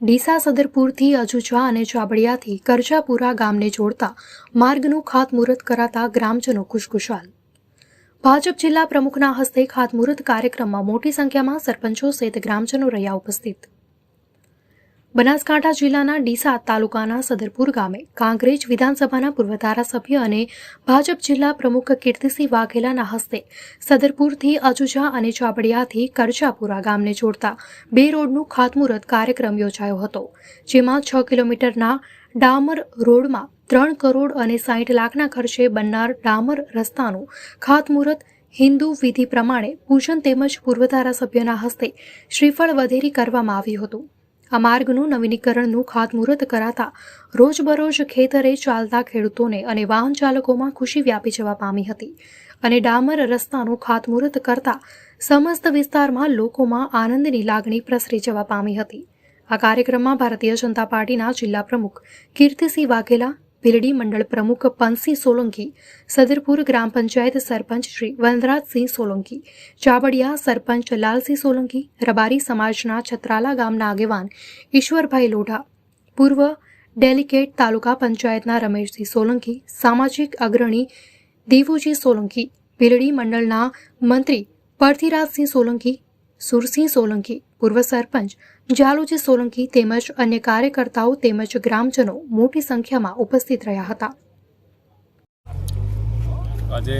ડીસા સદરપુરથી અજુચા અને ચાબડિયાથી કરજાપુરા ગામને જોડતા માર્ગનું ખાતમુહૂર્ત કરાતા ગ્રામજનો ખુશખુશાલ. ભાજપ જિલ્લા પ્રમુખના હસ્તે ખાતમુહૂર્ત કાર્યક્રમમાં મોટી સંખ્યામાં સરપંચો સહિત ગ્રામજનો રહ્યા ઉપસ્થિત. બનાસકાંઠા જિલ્લાના ડીસા તાલુકાના સદરપુર ગામે કાંગ્રેજ વિધાનસભાના પૂર્વ ધારાસભ્ય અને ભાજપ જિલ્લા પ્રમુખ કીર્તિસિંહ વાઘેલાના હસ્તે સદરપુરથી અજુજા અને ચાબડિયાથી કરજાપુરા ગામને જોડતા બે રોડનું ખાતમુહૂર્ત કાર્યક્રમ યોજાયો હતો, જેમાં છ કિલોમીટરના ડામર રોડમાં ત્રણ કરોડ અને સાઠ લાખના ખર્ચે બનનાર ડામર રસ્તાનું ખાતમુહૂર્ત હિન્દુ વિધિ પ્રમાણે પૂજન તેમજ પૂર્વ ધારાસભ્યના હસ્તે શ્રીફળ વધેરી કરવામાં આવ્યું હતું. આ માર્ગનું નવીનીકરણનું ખાતમુહૂર્ત કરાતા રોજબરોજ ખેતરે ચાલતા ખેડૂતોને અને વાહન ચાલકોમાં ખુશી વ્યાપી જવા પામી હતી અને ડામર રસ્તાનું ખાતમુહૂર્ત કરતા સમસ્ત વિસ્તારમાં લોકોમાં આનંદની લાગણી પ્રસરી જવા પામી હતી. આ કાર્યક્રમમાં ભારતીય જનતા પાર્ટીના જિલ્લા પ્રમુખ કીર્તિસિંહ વાઘેલા ભીલડી મંડળ પ્રમુખ પંસી સોલંકી સદરપુર ગ્રામ પંચાયત સરપંચ શ્રી વનરાજસિંહ સોલંકી ચાબડિયા સરપંચ લાલસિંહ સોલંકી રબારી સમાજના છત્રાલા ગામના આગેવાન ઈશ્વરભાઈ લોઢા પૂર્વ ડેલિકેટ તાલુકા પંચાયતના રમેશસિંહ સોલંકી સામાજિક અગ્રણી દેવુજી સોલંકી ભીલડી મંડળના મંત્રી પરથીરાજસિંહ સોલંકી સુરસિંહ સોલંકી પૂર્વ સરપંચ જાલુજી સોલંકી તેમજ અન્ય કાર્યકર્તાઓ તેમજ ગ્રામજનો મોટી સંખ્યામાં ઉપસ્થિત રહ્યા હતા. આજે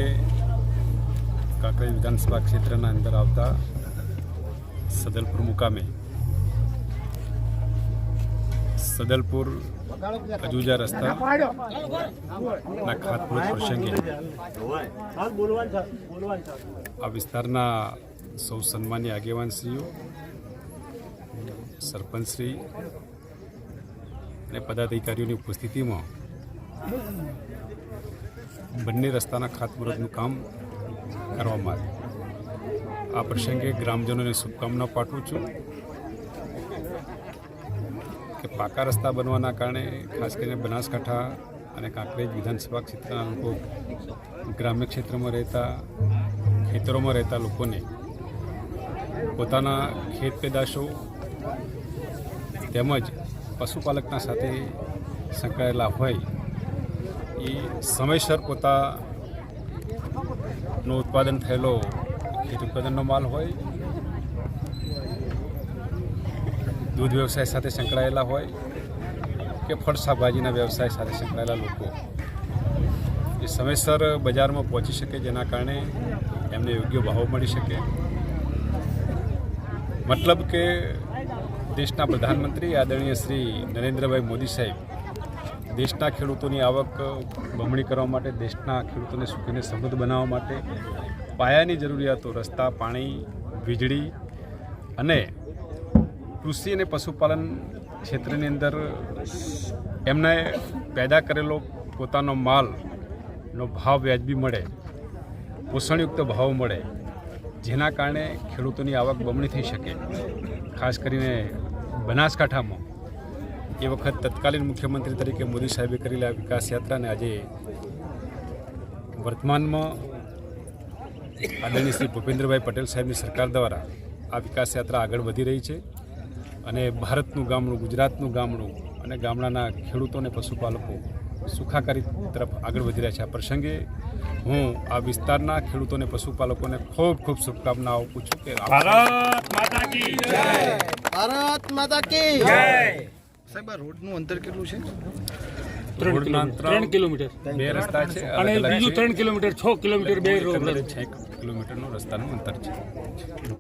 કાંકરેજ વિધાનસભા ક્ષેત્રના અંદર આવતા સદલપુર મુકામે સદલપુર અજુજા રસ્તા ના ખાતમુહૂર્ત પ્રસંગે આ વિસ્તારના સૌ સન્માન્ય આગેવાનશ્રીઓ સરપંચશ્રી અને પદાધિકારીઓની ઉપસ્થિતિમાં બંને રસ્તાના ખાતમુહૂર્તનું કામ કરવામાં આવ્યું. આ પ્રસંગે ગ્રામજનોને શુભકામના પાઠવું છું કે પાકા રસ્તા બનવાના કારણે ખાસ કરીને બનાસકાંઠા અને કાંકરેજ વિધાનસભા ક્ષેત્રના લોકો ગ્રામ્ય ક્ષેત્રમાં રહેતા, ખેતરોમાં રહેતા લોકોને પોતાના ખેત પેદાશો તેમજ પશુપાલકના સાથે સંકળાયેલા હોય એ સમયસર પોતાનું ઉત્પાદન થયેલો ખેત ઉત્પાદનનો માલ હોય, દૂધ વ્યવસાય સાથે સંકળાયેલા હોય કે ફળ શાકભાજીના વ્યવસાય સાથે સંકળાયેલા લોકો. એ સમયસર બજારમાં પહોંચી શકે જેના કારણે એમને યોગ્ય ભાવ મળી શકે. મતલબ કે દેશના પ્રધાનમંત્રી આદરણીય શ્રી નરેન્દ્રભાઈ મોદી સાહેબ, દેશના ખેડૂતોની આવક બમણી કરવા માટે, દેશના ખેડૂતોને સુખીને સમૃદ્ધ બનાવવા માટે પાયાની જરૂરિયાતો, રસ્તા, પાણી, વીજળી અને કૃષિ અને પશુપાલન ક્ષેત્રની અંદર એમને પેદા કરેલો પોતાનો માલનો ભાવ વ્યાજબી મળે, પોષણયુક્ત ભાવ મળે, જેના કારણે ખેડૂતોની આવક બમણી થઈ શકે. ખાસ કરીને બનાસકાંઠામાં. એ વખત તત્કાલીન મુખ્યમંત્રી તરીકે મોદી સાહેબે કરેલા વિકાસ યાત્રાને આજે વર્તમાનમાં આદરણીય શ્રી ભૂપેન્દ્રભાઈ પટેલ સાહેબની સરકાર દ્વારા આ વિકાસ યાત્રા આગળ વધી રહી છે અને ભારતનું ગામડું, ગુજરાતનું ગામડું અને ગામડાના ખેડૂતો અને પશુપાલકો સુખાકારી તરફ આગળ વધી રહ્યા છે. આ પ્રસંગે હું આ વિસ્તારના ખેડૂતોને પશુપાલકોને ખૂબ ખૂબ શુભકામનાઓ આપું છું કે ભારત માતા કી જય! ભારત માતા કી સાહેબ આ રોડનું અંતર કેટલું છે? ત્રણ કિલોમીટર. બે રસ્તા છે અને બીજું ત્રણ કિલોમીટર છ કિલોમીટર બે રોડ છે છ કિલોમીટરનું રસ્તાનું અંતર છે.